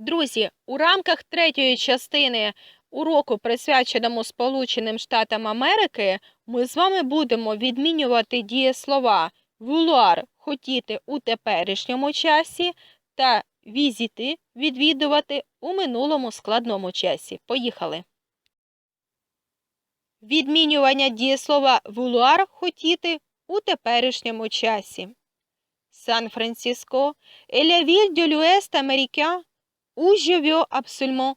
Друзі, у рамках третьої частини уроку, присвяченому Сполученим Штатам Америки, ми з вами будемо відмінювати дієслова вулуар хотіти у теперішньому часі та візити відвідувати у минулому складному часі. Поїхали. Відмінювання дієслова вулуар хотіти у теперішньому часі. La ville de l'Ouest américain où je veux absolument.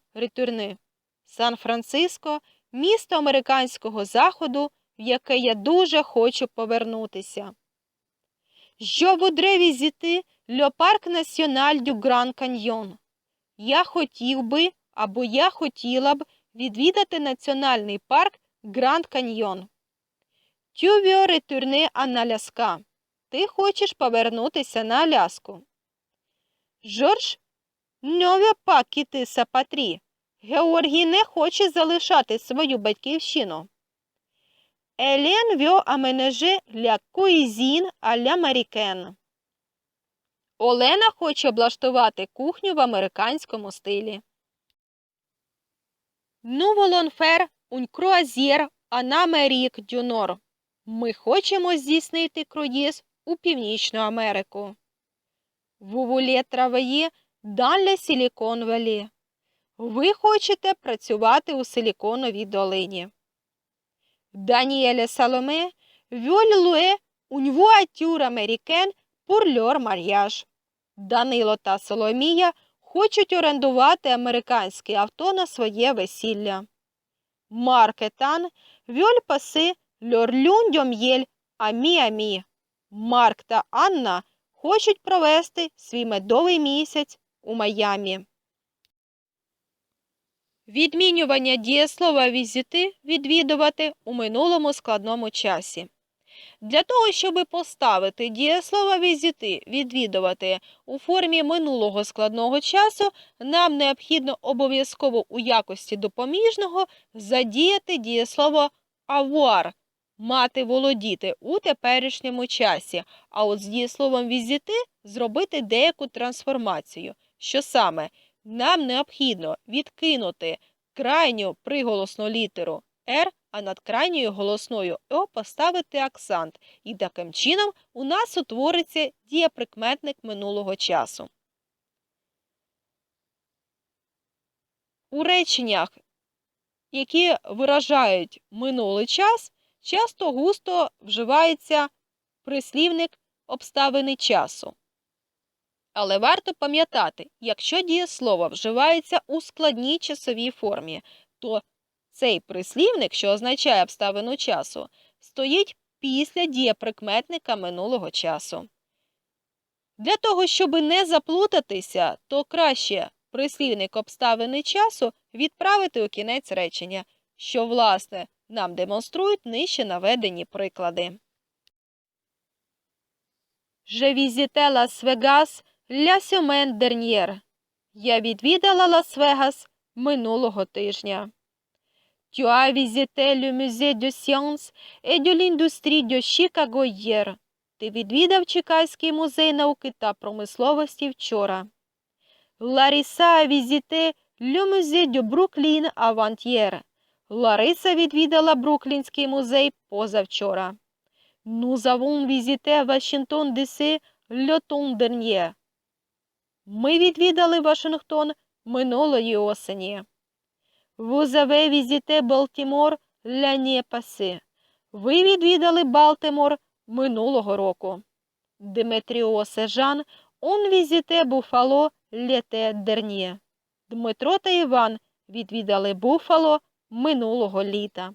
Сан-Франциско – місто американського заходу, в яке я дуже хочу повернутися. Je voudrais visiter le parc national du Grand Canyon. Я хотів би, або я хотіла б відвідати національний парк Гранд Каньйон. Tu veux retourner en. Ти хочеш повернутися на Аляску. Жорж pas quitter sa. Георгій не хоче залишати свою батьківщину. Елен veut aménager la cuisine à l'américaine. Олена хоче облаштувати кухню в американському стилі. Une croisière en Amérique du Ми хочемо здійснити круїз у Північну Америку. Vous voulez travailler dans le Ви хочете працювати у Силіконовій долині. Даніеле Саломе une voiture américaine pour leur. Данило та Соломія хочуть орендувати американське авто на своє весілля. Марк et Anne veulent passer leur lune de miel à Miami. Марк та Анна хочуть провести свій медовий місяць у Майамі. Відмінювання дієслова візити відвідувати у минулому складному часі. Для того, щоб поставити дієслово візити відвідувати у формі минулого складного часу, нам необхідно обов'язково у якості допоміжного задіяти дієслово avoir мати володіти у теперішньому часі, а от з дієсловом візити зробити деяку трансформацію. Що саме? Нам необхідно відкинути крайню приголосну літеру «р», а над крайньою голосною «о» поставити акцент. І таким чином у нас утвориться дієприкметник минулого часу. У реченнях, які виражають минулий час, часто густо вживається прислівник обставини часу. Але варто пам'ятати, якщо дієслово вживається у складній часовій формі, то цей прислівник, що означає обставину часу, стоїть після дієприкметника минулого часу. Для того, щоб не заплутатися, то краще прислівник обставини часу відправити у кінець речення, що, власне, нам демонструють нижче наведені приклади. Je visité Las Vegas la semaine dernière. Я відвідала Лас-Вегас минулого тижня. Tu as visité le musée de sciences et de l'industrie de Chicago. Ти відвідав Чикаський музей науки та промисловості вчора. A visité le musée de Brooklyn avant-hier. Лариса відвідала Бруклінський музей позавчора. Nous avons visité Washington DC le temps dernier. Ми відвідали Вашингтон минулої осені. Avez visité Baltimore l'année passée. Ви відвідали Балтимор минулого року. Дмитріо Сежан он visité Буфало l'été dernier. Дмитро та Іван відвідали Буфало минулого літа.